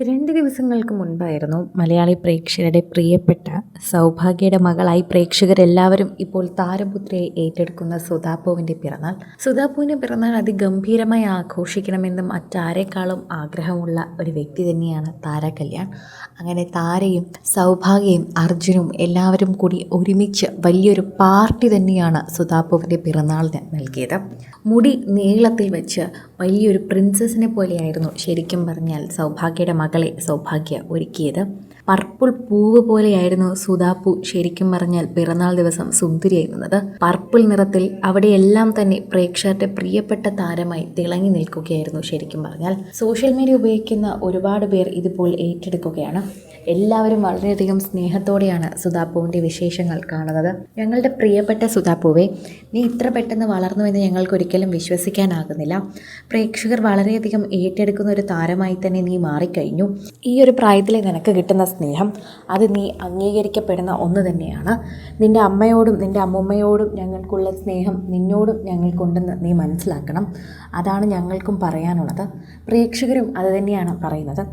രണ്ട് ദിവസങ്ങൾക്ക് മുൻപായിരുന്നു മലയാളി പ്രേക്ഷകരുടെ പ്രിയപ്പെട്ട സൗഭാഗ്യയുടെ മകളായി പ്രേക്ഷകരെല്ലാവരും ഇപ്പോൾ താരപുത്രിയെ ഏറ്റെടുക്കുന്ന സുധാപ്പുവിന്റെ പിറന്നാൾ. സുധാപ്പുവിന്റെ പിറന്നാൾ അതിഗംഭീരമായി ആഘോഷിക്കണമെന്നും മറ്റാരെക്കാളും ആഗ്രഹമുള്ള ഒരു വ്യക്തി തന്നെയാണ് താര കല്യാൺ അങ്ങനെ താരയും സൗഭാഗ്യയും അർജുനും എല്ലാവരും കൂടി ഒരുമിച്ച് വലിയൊരു പാർട്ടി തന്നെയാണ് സുധാപ്പുവിന്റെ പിറന്നാളിന് നൽകിയത്. മുടി നീളത്തിൽ വെച്ച് വലിയൊരു പ്രിൻസസിനെ പോലെയായിരുന്നു ശരിക്കും പറഞ്ഞാൽ സൗഭാഗ്യയുടെ മകളെ സൗഭാഗ്യ ഒരുക്കിയത്. പർപ്പിൾ പൂവ് പോലെയായിരുന്നു സുധാപ്പു ശരിക്കും പറഞ്ഞാൽ പിറന്നാൾ ദിവസം സുന്ദരിയായിരുന്നത് പർപ്പിൾ നിറത്തിൽ അവിടെയെല്ലാം തന്നെ പ്രേക്ഷകരുടെ പ്രിയപ്പെട്ട താരമായി തിളങ്ങി നിൽക്കുകയായിരുന്നു ശരിക്കും പറഞ്ഞാൽ. സോഷ്യൽ മീഡിയ ഉപയോഗിക്കുന്ന ഒരുപാട് പേർ ഇതിപ്പോൾ ഏറ്റെടുക്കുകയാണ്. എല്ലാവരും വളരെയധികം സ്നേഹത്തോടെയാണ് സുധാപ്പുവിന്റെ വിശേഷങ്ങൾ കാണുന്നത്. ഞങ്ങളുടെ പ്രിയപ്പെട്ട സുധാപ്പുവെ നീ ഇത്ര പെട്ടെന്ന് വളർന്നുവെന്ന് ഞങ്ങൾക്ക് ഒരിക്കലും വിശ്വസിക്കാനാകുന്നില്ല. പ്രേക്ഷകർ വളരെയധികം ഏറ്റെടുക്കുന്ന ഒരു താരമായി തന്നെ നീ മാറിക്കഴിഞ്ഞു. ഈ ഒരു പ്രായത്തിൽ നിനക്ക് കിട്ടുന്ന സ്നേഹം. അത് നീ അംഗീകരിക്കപ്പെടുന്ന ഒന്ന് തന്നെയാണ്. നിന്റെ അമ്മയോടും നിന്റെ അമ്മുമ്മയോടും ഞങ്ങൾക്കുള്ള സ്നേഹം നിന്നോടും ഞങ്ങൾക്കുണ്ടെന്ന് നീ മനസ്സിലാക്കണം. അതാണ് ഞങ്ങൾക്കും പറയാനുള്ളത്. പ്രേക്ഷകരും അത് തന്നെയാണ് പറയുന്നത്.